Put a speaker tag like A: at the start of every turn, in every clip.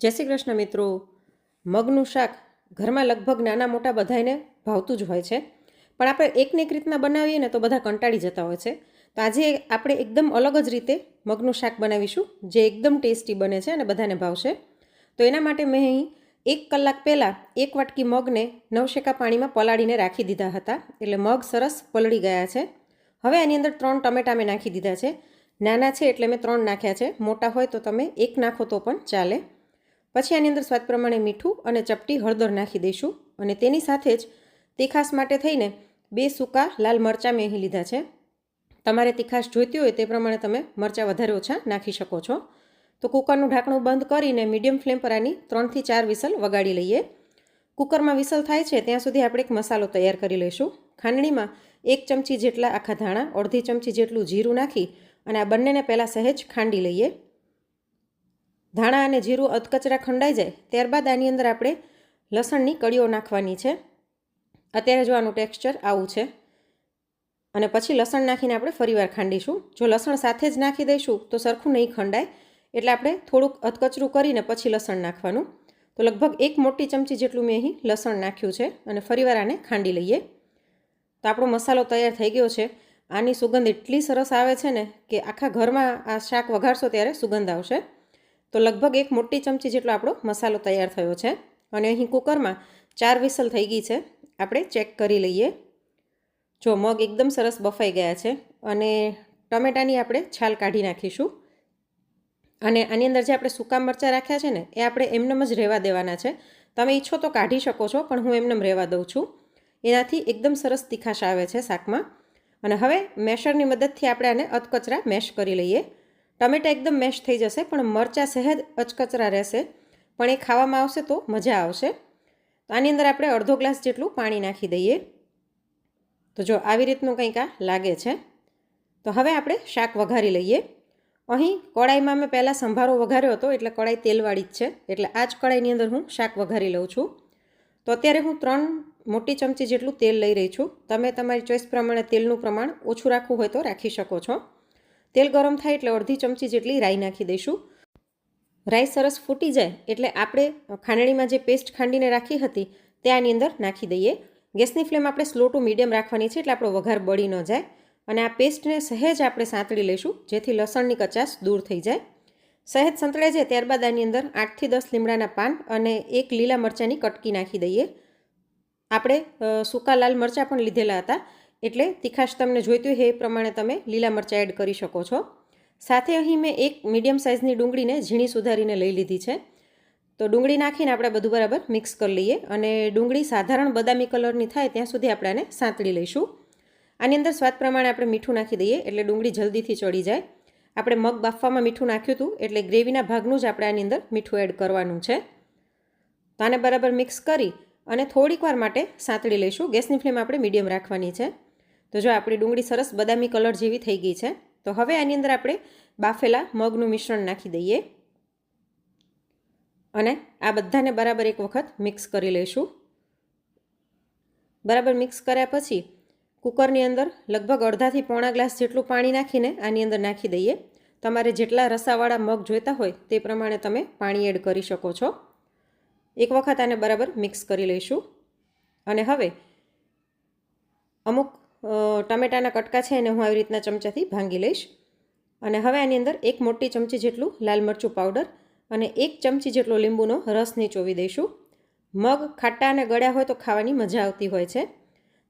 A: જય શ્રી કૃષ્ણ મિત્રો. મગનું શાક ઘરમાં લગભગ નાના મોટા બધાને ભાવતું જ હોય છે. પણ આપણે એકને એક રીતના બનાવીએ ને તો બધા કંટાળી જતા હોય છે. તો આજે આપણે એકદમ અલગ જ રીતે મગનું શાક બનાવીશું, જે એકદમ ટેસ્ટી બને છે અને બધાને ભાવશે. તો એના માટે મેં અહીં એક કલાક પહેલાં એક વાટકી મગને નવશેકા પાણીમાં પલાળીને રાખી દીધા હતા. એટલે મગ સરસ પલળી ગયા છે. હવે આની અંદર ત્રણ ટમેટા મેં નાખી દીધા છે. નાના છે એટલે મેં ત્રણ નાખ્યા છે. મોટા હોય તો તમે એક નાખો તો પણ ચાલે. પછી આની અંદર સ્વાદ પ્રમાણે મીઠું અને ચપટી હળદર નાખી દઈશું અને તેની સાથે જ તીખાસ માટે થઈને બે સૂકા લાલ મરચાં મેં અહીં લીધા છે. તમારે તીખાશ જોઈતી હોય તે પ્રમાણે તમે મરચાં વધારે ઓછા નાખી શકો છો. તો કુકરનું ઢાંકણું બંધ કરીને મીડિયમ ફ્લેમ પર આની ત્રણથી ચાર વિસલ વગાડી લઈએ. કુકરમાં વિસલ થાય છે ત્યાં સુધી આપણે એક મસાલો તૈયાર કરી લઈશું. ખાંડણીમાં એક ચમચી જેટલા આખા ધાણા, અડધી ચમચી જેટલું જીરું નાખી અને આ બંનેને પહેલાં સહેજ ખાંડી લઈએ. ધાણા અને જીરું અધકચરા ખંડાઈ જાય, ત્યારબાદ આની અંદર આપણે લસણની કળીઓ નાખવાની છે. અત્યારે જો આનું ટેક્સચર આવું છે, અને પછી લસણ નાખીને આપણે ફરીવાર ખાંડીશું. જો લસણ સાથે જ નાખી દઈશું, તો સરખું નહીં ખંડાય, એટલે આપણે થોડુંક અધકચરું કરીને પછી લસણ નાખવાનું. તો લગભગ એક મોટી ચમચી જેટલું મેં અહીં લસણ નાખ્યું છે, અને ફરીવાર આને ખાંડી લઈએ. તો આપણો મસાલો તૈયાર થઈ ગયો છે. આની સુગંધ એટલી સરસ આવે છે ને, કે આખા ઘરમાં આ શાક વઘારશો ત્યારે સુગંધ આવશે. તો લગભગ એક મોટી ચમચી જેટલો આપણો મસાલો તૈયાર થયો છે અને અહીં કુકરમાં ચાર વિસલ થઈ ગઈ છે. આપણે ચેક કરી લઈએ. જો મગ એકદમ સરસ બફાઈ ગયા છે અને ટમેટાની આપણે છાલ કાઢી નાખીશું. અને આની અંદર જે આપણે સૂકા મરચાં રાખ્યા છે ને, એ આપણે એમનેમ જ રહેવા દેવાના છે. તમે ઈચ્છો તો કાઢી શકો છો, પણ હું એમનેમ રહેવા દઉં છું. એનાથી એકદમ સરસ તીખાશ આવે છે શાકમાં. અને હવે મેશરની મદદથી આપણે આને અધકચરા મેશ કરી લઈએ. ટમેટા એકદમ મેશ થઈ જશે, પણ મરચાં સહેજ અચકચરા રહેશે. પણ એ ખાવામાં આવશે તો મજા આવશે. તો આની અંદર આપણે અડધો ગ્લાસ જેટલું પાણી નાખી દઈએ. તો જો આવી રીતનું કંઈક આ લાગે છે. તો હવે આપણે શાક વઘારી લઈએ. અહીં કડાઈમાં મેં પહેલાં સંભારો વઘાર્યો હતો, એટલે કડાઈ તેલવાળી જ છે. એટલે આ જ કડાઈની અંદર હું શાક વઘારી લઉં છું. તો અત્યારે હું ત્રણ મોટી ચમચી જેટલું તેલ લઈ રહી છું. તમે તમારી ચોઈસ પ્રમાણે તેલનું પ્રમાણ ઓછું રાખવું હોય તો રાખી શકો છો. તેલ ગરમ થાય એટલે અડધી ચમચી જેટલી રાઈ નાખી દઈશું. રાઈ સરસ ફૂટી જાય એટલે આપણે ખાંડણીમાં જે પેસ્ટ ખાંડીને રાખી હતી તે આની અંદર નાખી દઈએ. ગેસની ફ્લેમ આપણે સ્લો ટુ મીડિયમ રાખવાની છે એટલે આપણો વઘાર બળી ન જાય. અને આ પેસ્ટને સહેજ આપણે સાંતળી લઈશું જેથી લસણની કચાશ દૂર થઈ જાય. સહેજ સંતળાઈ જાય ત્યારબાદ આની અંદર આઠથી દસ લીમડાના પાન અને એક લીલા મરચાંની કટકી નાખી દઈએ. આપણે સૂકા લાલ મરચાં પણ લીધેલા હતા. એટલે તીખાશ તમને જોઈતું હોય એ પ્રમાણે તમે લીલા મરચાં એડ કરી શકો છો. સાથે અહીં મેં એક મીડિયમ સાઇઝની ડુંગળીને ઝીણી સુધારીને લઈ લીધી છે. તો ડુંગળી નાખીને આપણે બધું બરાબર મિક્સ કરી લઈએ અને ડુંગળી સાધારણ બદામી કલરની થાય ત્યાં સુધી આપણે આને સાંતળી લઈશું. આની અંદર સ્વાદ પ્રમાણે આપણે મીઠું નાખી દઈએ એટલે ડુંગળી જલ્દીથી ચડી જાય. આપણે મગ બાફવામાં મીઠું નાખ્યું હતું એટલે ગ્રેવીના ભાગનું જ આપણે આની અંદર મીઠું એડ કરવાનું છે. તો આને બરાબર મિક્સ કરી અને થોડીક વાર માટે સાંતળી લઈશું. ગેસની ફ્લેમ આપણે મીડિયમ રાખવાની છે. તો જો આપણી ડુંગળી સરસ બદામી કલર જેવી થઈ ગઈ છે, તો હવે આની અંદર આપણે બાફેલા મગનું મિશ્રણ નાખી દઈએ. અને આ બધાને બરાબર એક વખત મિક્સ કરી લઈશું. બરાબર મિક્સ કર્યા પછી કુકરની અંદર લગભગ અડધાથી પોણા ગ્લાસ જેટલું પાણી નાખીને આની અંદર નાખી દઈએ. તમારે જેટલા રસાવાળા મગ જોઈતા હોય તે પ્રમાણે તમે પાણી એડ કરી શકો છો. એક વખત આને બરાબર મિક્સ કરી લઈશું. અને હવે અમુક ટમેટાના કટકા છે એને હું આવી રીતના ચમચાથી ભાંગી લઈશ. અને હવે આની અંદર એક મોટી ચમચી જેટલું લાલ મરચું પાવડર અને એક ચમચી જેટલો લીંબુનો રસ નીચોવી દઈશું. મગ ખાટા અને ગળ્યા હોય તો ખાવાની મજા આવતી હોય છે.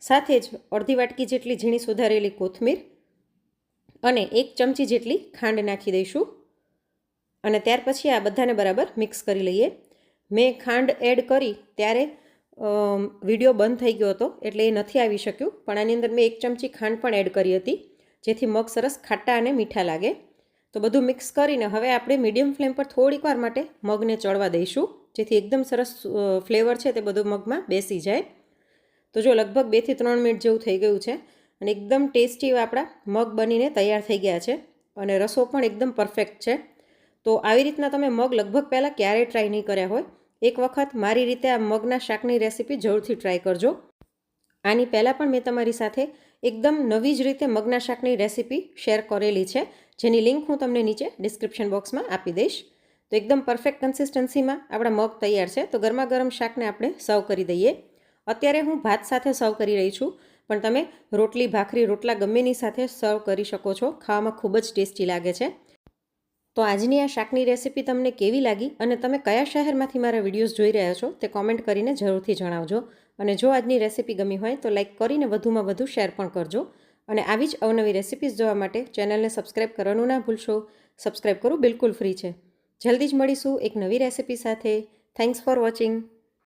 A: સાથે જ અડધી વાટકી જેટલી ઝીણી સુધારેલી કોથમીર અને એક ચમચી જેટલી ખાંડ નાખી દઈશું. અને ત્યાર પછી આ બધાને બરાબર મિક્સ કરી લઈએ. મેં ખાંડ એડ કરી ત્યારે વીડિયો બંધ થઈ ગયો હતો એટલે એ નથી આવી શક્યું. પણ આની અંદર મેં એક ચમચી ખાંડ પણ એડ કરી હતી, જેથી મગ સરસ ખાટા અને મીઠા લાગે. તો બધું મિક્સ કરીને હવે આપણે મીડિયમ ફ્લેમ પર થોડીક વાર માટે મગને ચડવા દઈશું, જેથી એકદમ સરસ ફ્લેવર છે તે બધું મગમાં બેસી જાય. તો જો લગભગ બેથી ત્રણ મિનિટ જેવું થઈ ગયું છે અને એકદમ ટેસ્ટી આપણા મગ બનીને તૈયાર થઈ ગયા છે અને રસો પણ એકદમ પરફેક્ટ છે. તો આવી રીતના તમે મગ લગભગ પહેલાં ક્યારેય ટ્રાય નહીં કર્યા હોય. એક વખત મારી રીતે આ મગના શાકની રેસીપી જરૂરથી ટ્રાય કરજો. આની પહેલાં પણ મેં તમારી સાથે એકદમ નવી જ રીતે મગના શાકની રેસીપી શેર કરેલી છે, જેની લિંક હું તમને નીચે ડિસ્ક્રિપ્શન બોક્સમાં આપી દઈશ. તો એકદમ પરફેક્ટ કન્સિસ્ટન્સીમાં આપણા મગ તૈયાર છે, તો ગરમા ગરમ શાકને આપણે સર્વ કરી દઈએ. અત્યારે હું ભાત સાથે સર્વ કરી રહી છું, પણ તમે રોટલી, ભાખરી, રોટલા ગમેની સાથે સર્વ કરી શકો છો, ખાવામાં ખૂબ જ ટેસ્ટી લાગે છે. તો આજની આ શાકની રેસિપી તમને કેવી લાગી અને તમે કયા શહેરમાંથી મારા વિડીયોઝ જોઈ રહ્યા છો તે કોમેન્ટ કરીને જરૂરથી જણાવજો. અને જો આજની રેસિપી ગમી હોય તો લાઇક કરીને વધુમાં વધુ શેર પણ કરજો. અને આવી જ અવનવી રેસીપીઝ જોવા માટે ચેનલને સબસ્ક્રાઈબ કરવાનું ના ભૂલશો. સબસ્ક્રાઈબ કરવું બિલકુલ ફ્રી છે. જલ્દી જ મળીશું એક નવી રેસિપી સાથે. Thanks for watching